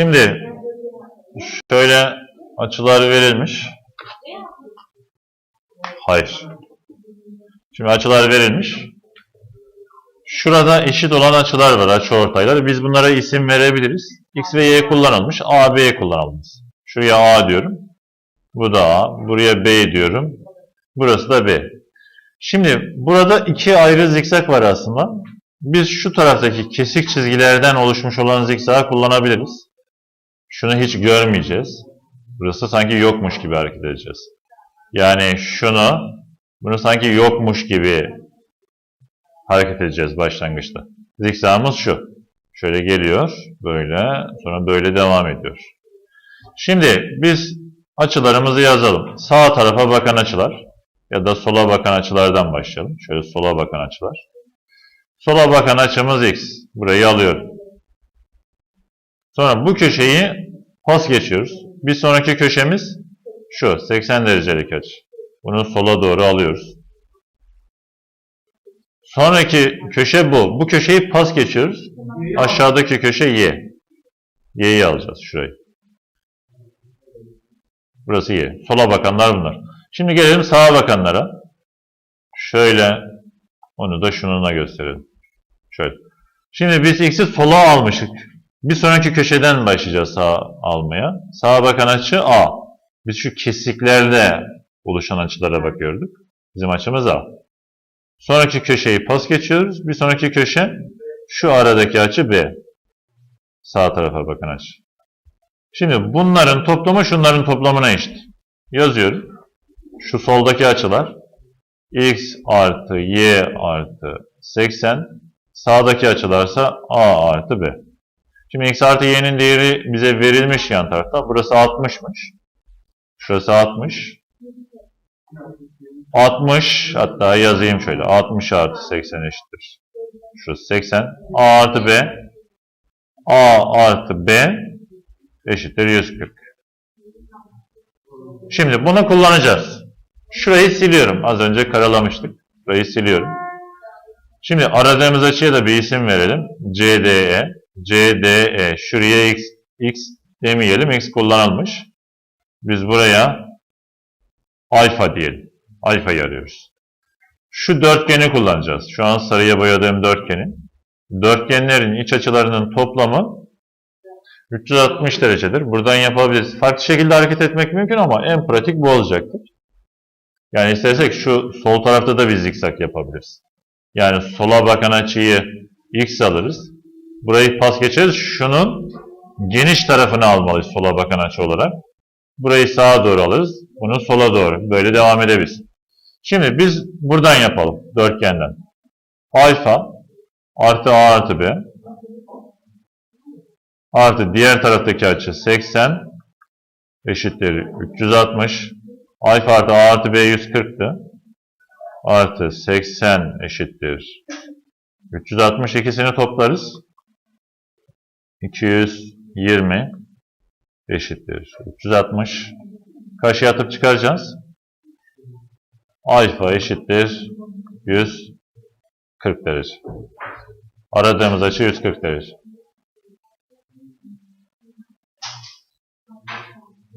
Şimdi şöyle açılar verilmiş. Hayır. Şimdi açılar verilmiş. Şurada eşit olan açılar var, açı ortaylar. Biz bunlara isim verebiliriz. X ve Y kullanılmış, A, B kullanılmış. Şuraya A diyorum. Bu da A. Buraya B diyorum. Burası da B. Şimdi burada iki ayrı zikzak var aslında. Biz şu taraftaki kesik çizgilerden oluşmuş olan zikzağı kullanabiliriz. Şunu hiç görmeyeceğiz. Burası sanki yokmuş gibi hareket edeceğiz. Yani şunu, bunu sanki yokmuş gibi hareket edeceğiz başlangıçta. Zikzağımız şu. Şöyle geliyor, böyle, sonra böyle devam ediyor. Şimdi biz açılarımızı yazalım. Sağ tarafa bakan açılar ya da sola bakan açılardan başlayalım. Şöyle sola bakan açılar. Sola bakan açımız x. Burayı alıyorum. Sonra bu köşeyi pas geçiyoruz. Bir sonraki köşemiz şu 80 derecelik açı. Bunu sola doğru alıyoruz. Sonraki köşe bu. Bu köşeyi pas geçiyoruz. Aşağıdaki köşe y. Y'yi alacağız şurayı. Burası y. Sola bakanlar bunlar. Şimdi gelelim sağa bakanlara. Şöyle onu da şununla gösterelim. Şöyle. Şimdi biz x'i sola almıştık. Bir sonraki köşeden başlayacağız sağa almaya. Sağa bakan açı A. Biz şu kesiklerle oluşan açılara bakıyorduk. Bizim açımız A. Sonraki köşeyi pas geçiyoruz. Bir sonraki köşe şu aradaki açı B. Sağ tarafa bakan açı. Şimdi bunların toplamı şunların toplamına eşit. Yazıyorum. Şu soldaki açılar x artı y artı 80 sağdaki açılarsa a artı b. Şimdi x artı y'nin değeri bize verilmiş yan tarafta. Burası 60'mış. Şurası 60. 60 hatta yazayım şöyle. 60 artı 80 eşittir. Şurası 80. a artı b a artı b eşittir 140. Şimdi bunu kullanacağız. Şurayı siliyorum. Az önce karalamıştık. Burayı siliyorum. Şimdi aradığımız açıya da bir isim verelim. CDE. CDE. Şuraya X, X demeyelim. X kullanılmış. Biz buraya alfa diyelim. Alfayı arıyoruz. Şu dörtgeni kullanacağız. Şu an sarıya boyadığım dörtgeni. Dörtgenlerin iç açılarının toplamı 360 derecedir. Buradan yapabiliriz. Farklı şekilde hareket etmek mümkün ama en pratik bu olacaktır. Yani istersek şu sol tarafta da bir zikzak yapabiliriz. Yani sola bakan açıyı x alırız. Burayı pas geçeriz. Şunun geniş tarafını almalıyız sola bakan açı olarak. Burayı sağa doğru alırız. Bunu sola doğru. Böyle devam edebiliriz. Şimdi biz buradan yapalım. Dörtgenden. Alfa artı a artı b artı diğer taraftaki açı 80 eşittir 360 alfa artı a artı b 140'tı. Artı 80 eşittir 360 ikisini toplarız. 220 eşittir 360 karşıya atıp çıkaracağız. Alfa eşittir 140 derece. Aradığımız açı 140 derece.